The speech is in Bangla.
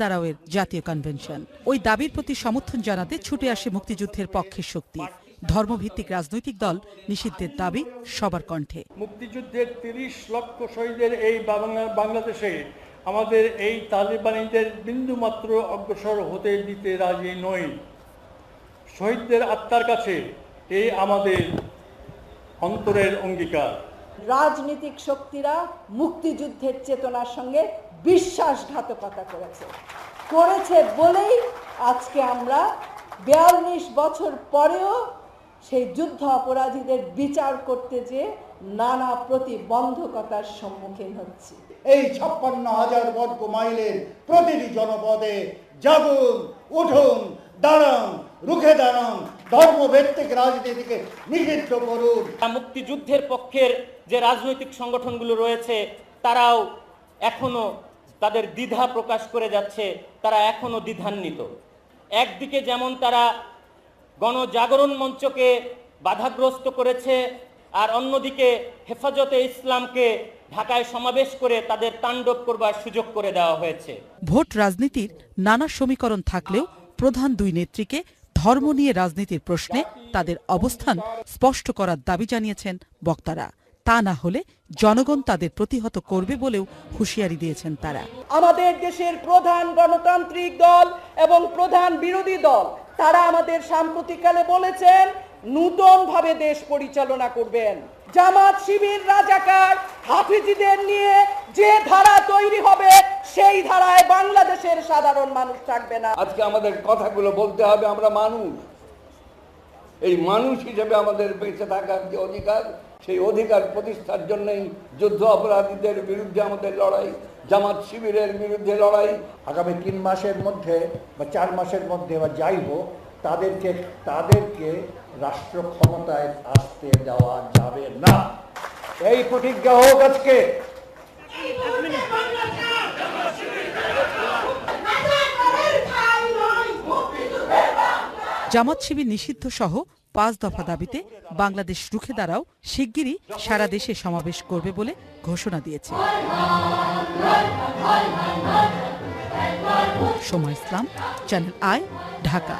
দাঁড়াওয়ের জাতীয় কনভেনশন ওই দাবির প্রতি সমর্থন জানাতে ছুটে আসে মুক্তিযুদ্ধের পক্ষের শক্তি। ধর্মভিত্তিক রাজনৈতিক দল নিষিদ্ধের দাবি সবার কণ্ঠে। মুক্তিযুদ্ধের তিরিশ লক্ষ শহীদের এই বাংলাদেশে আমাদের এই তালিবানিদের বিন্দুমাত্র অগ্রসর হতে দিতে রাজি নই। শহীদদের আত্মার কাছে এই আমাদের অন্তরের অঙ্গীকার। রাজনৈতিক শক্তিরা মুক্তিযুদ্ধের চেতনার সঙ্গে বিশ্বাসঘাতকতা করেছে। করেছে বলেই আজকে আমরা বিয়াল্লিশ বছর পরেও সেই যুদ্ধ অপরাধীদের বিচার করতে যে নানা প্রতিবন্ধকতার সম্মুখীন হচ্ছি। এই ছাপ্পান্ন হাজার বর্গ মাইলের প্রতিটি জনপদে জাগুন উঠুন দাঁড়ান রুখে দাঁড়ান ধর্মভিত্তিক রাজনীতিকে নিষিদ্ধ করুন। মুক্তিযুদ্ধের পক্ষের যে রাজনৈতিক সংগঠনগুলো রয়েছে তারাও এখনও তাদের দ্বিধা প্রকাশ করে যাচ্ছে, তারা এখনও দ্বিধান্বিত। একদিকে যেমন তারা গণজাগরণ মঞ্চকে বাধাগ্রস্ত করেছে, আর অন্যদিকে হেফাজতে ইসলামকে ঢাকায় সমাবেশ করে তাদের তাণ্ডব করবার সুযোগ করে দেওয়া হয়েছে। ভোট রাজনীতির নানা সমীকরণ থাকলেও প্রধান দুই নেত্রীকে ধর্ম নিয়ে রাজনীতির প্রশ্নে তাদের অবস্থান স্পষ্ট করার দাবি জানিয়েছেন বক্তারা। তা না হলে জনগণ তাদের প্রতিহত করবে বলেও হুঁশিয়ারি দিয়েছেন তারা। আমাদের দেশের প্রধান গণতান্ত্রিক দল এবং প্রধান বিরোধী দল তারা আমাদের সাম্প্রতিককালে বলেছেন নূতন ভাবে দেশ পরিচালনা করবেন। জামাত শিবির রাজাকার হাফিজিদের নিয়ে যে ধারা তৈরি হবে সেই ধারায় বাংলাদেশের সাধারণ মানুষ থাকবে না। আজকে আমাদের কথাগুলো বলতে হবে আমরা মানুষ। এই মানুষ হিসেবে আমাদের বেঁচে থাকার যে অধিকার সেই অধিকার প্রতিষ্ঠার জন্যই যুদ্ধ অপরাধীদের বিরুদ্ধে আমাদের লড়াই, জামাত শিবিরের বিরুদ্ধে লড়াই। আগামী তিন মাসের মধ্যে বা চার মাসের মধ্যে বা যাই হোক, তাদেরকে তাদেরকে রাষ্ট্র ক্ষমতায় আসতে দেওয়া যাবে না। এই প্রতিজ্ঞা হোক আজকে। জামাত শিবির নিষিদ্ধ সহ পাঁচ দফা দাবিতে বাংলাদেশ রুখে দাঁড়াও, শিগগিরই সারা দেশে সমাবেশ করবে বলে ঘোষণা দিয়েছে। সময় ইসলাম, চ্যানেল আই, ঢাকা।